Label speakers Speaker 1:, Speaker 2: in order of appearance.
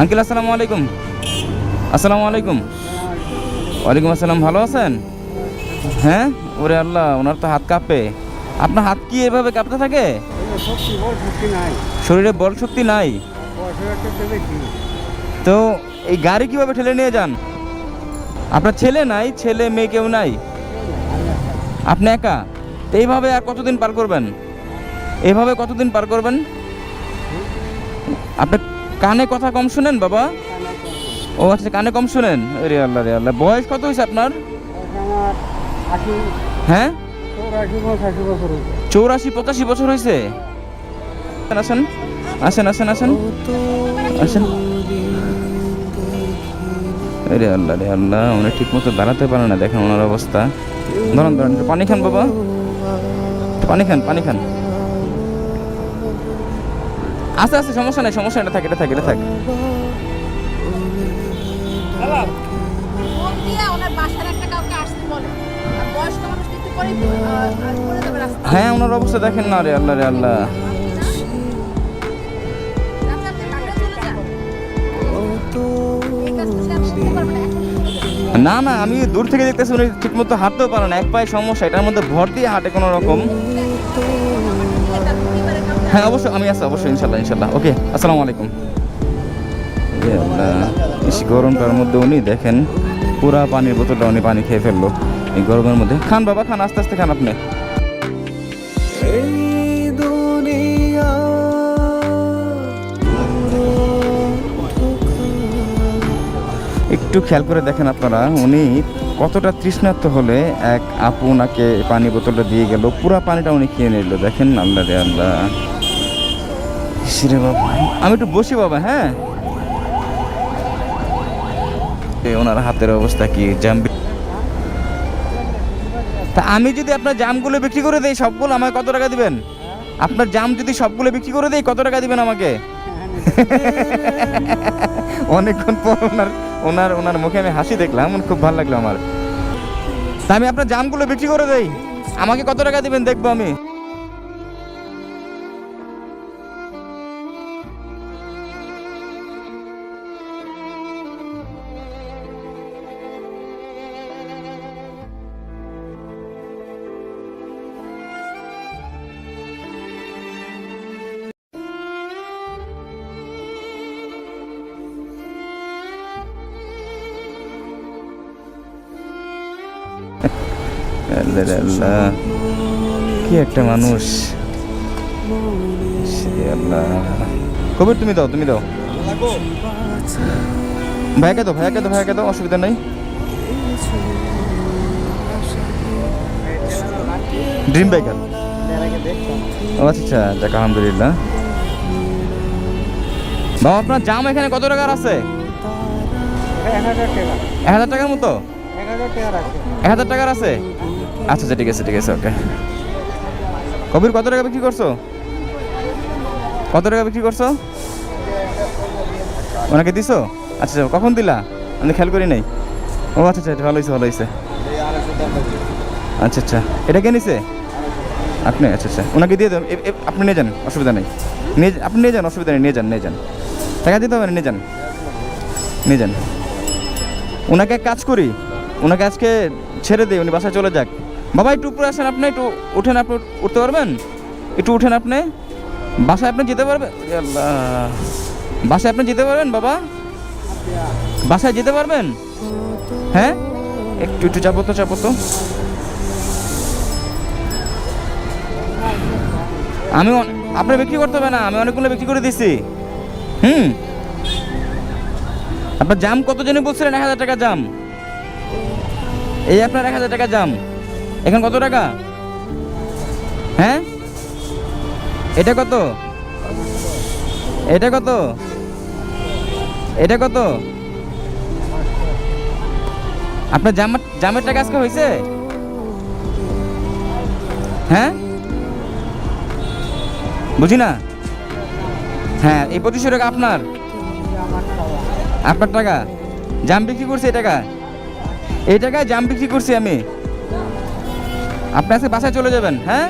Speaker 1: Uncle, আসসালামু আলাইকুম। আসসালামু আলাইকুম। ওয়ালাইকুম আসসালাম, ভালো আছেন? হ্যাঁ? ওরে আল্লাহ, ওনার তো হাত কাঁপে। আপনার হাত কি এভাবে কাঁপতে থাকে? শরীরে বল শক্তি নাই। তো এই গাড়ি কীভাবে ঠেলে নিয়ে যান? আপনার ছেলে নাই, ছেলে, মেয়ে কেউ নাই। আপনি একা? তো এইভাবে আর কতদিন পার করবেন? এইভাবে কতদিন পার করবেন? আপনি কানে কথা কম শুনেন বাবা? ও আচ্ছা কানে কম শুনেন? রে আল্লাহ রে আল্লাহ। বয়স কত হয়েছে আপনার? হ্যাঁ?
Speaker 2: চৌরাশি, পঁচাশি বছর হয়েছে।
Speaker 1: আসেন আসেন আসেন আসেন আসেন। রে আল্লাহ রে আল্লাহ, উনি ঠিক মতো দাঁড়াতে পারে না, দেখেন ওনার অবস্থা। ধরুন ধরুন পানি খান বাবা। পানি খান পানি খান। আস্তে আস্তে সমস্যা নাই সমস্যা এটা থাকে এটা থাকে এটা থাকে। হ্যাঁ ওনার অবস্থা দেখেন না রে আল্লাহ রে আল্লাহ।
Speaker 3: শিখতে পারবে না
Speaker 1: না। আমি দূর থেকে দেখতেছি উনি ঠিক মতো হাঁটতেও পারে না এক পায়ে সমস্যা এটার মধ্যে ভর দিয়ে হাঁটে কোনো রকম। হ্যাঁ অবশ্যই আমি আছি অবশ্যই ইনশাল্লাহ ইনশাল্লাহ। ওকে আসসালামু আলাইকুম। গরমটার মধ্যে উনি দেখেন পুরা পানির বোতলটা উনি পানি খেয়ে ফেলল এই গরমের মধ্যে। খান বাবা খান আস্তে আস্তে খান আপনি। একটু খেয়াল করে দেখেন আপনারা উনি কতটা তৃষ্ণার্ত হলে এক আপু ওনাকে পানি বোতলটা দিয়ে গেল পুরা পানিটা উনি খেয়ে নিল। দেখেন আল্লাহ রে আল্লাহ। ইস রে বাবা? আমি একটু বসি বাবা হ্যাঁ? ওনার হাতের অবস্থা কি? জাম তা আমি যদি আপনার জামগুলো বিক্রি করে দেই সবগুলো আমাকে কত টাকা দিবেন? আপনার জাম যদি সবগুলো বিক্রি করে দেই কত টাকা দিবেন আমাকে? অনেকক্ষণ পর ওনার ওনার ওনার মুখে আমি হাসি দেখলাম, খুব ভালো লাগল আমার। তা আমি আপনার জামগুলো বিক্রি করে দেই। আমাকে কত টাকা দেবেন দেখব আমি? আল্লাহ কি একটা মানুষ? আল্লাহ। কবির, তুমি দাও তুমি দাও। ভাইয়াকে দাও ভাইয়াকে দাও ভাইয়াকে দাও, অসুবিধা নেই। ড্রিম বাইকার আচ্ছা যাক আলহামদুলিল্লাহ। বাবা, আপনার জাম এখানে কত টাকার আছে?
Speaker 2: এক হাজার
Speaker 1: টাকার মতো?
Speaker 2: এক হাজার
Speaker 1: টাকার আছে। আচ্ছা আচ্ছা ঠিক আছে ঠিক আছে ওকে কবির কত টাকা বিক্রি করছ? কত টাকা বিক্রি করছ? ওনাকে দিছো? আচ্ছা আচ্ছা কখন দিলা? আমি খেয়াল করি নাই। ও আচ্ছা আচ্ছা ভালো হয়েছে ভালো হয়েছে। আচ্ছা আচ্ছা এটা কে নিছে? আপনি আচ্ছা আচ্ছা ওনাকে দিয়ে দেন। আপনি নিয়ে যান, অসুবিধা নেই। নিয়ে আপনি নিয়ে যান, অসুবিধা নেই, নিয়ে যান নিয়ে যান। টাকা দিতে হবে নিয়ে যান। নিয়ে যান। ওনাকে কাজ করি, ওনাকে আজকে ছেড়ে দিই উনি বাসায় চলে যাক। বাবা, একটু উপরে আসেন আপনি, একটু উঠেন, আপনি উঠতে পারবেন? একটু উঠেন আপনি। বাসায় আপনি যেতে পারবেন বাসায় আপনি যেতে পারবেন, বাবা? বাসায় যেতে পারবেন? হ্যাঁ? একটু একটু চাপো তো চাপো তো আমি অন- আপনি বিক্রি করতে হবে না, আমি অনেকগুলো বিক্রি করে দিছি। হুম? আপনার জাম কত জনে বলছিলেন, এক হাজার টাকা জাম। এই আপনার এক হাজার টাকা জাম। এখন কত টাকা? হ্যাঁ? এটা কত? এটা কত? এটা কত? আপনার জাম জামের টাকা আজকে হয়েছে? হ্যাঁ? বুঝি না? হ্যাঁ এই পঁচিশশো টাকা আপনার। আপনার টাকা। জাম বিক্রি করছে এই টাকা। এই জায়গায় জাম বিক্রি করছি আমি। আপনার বাসায় চলে যাবেন হ্যাঁ?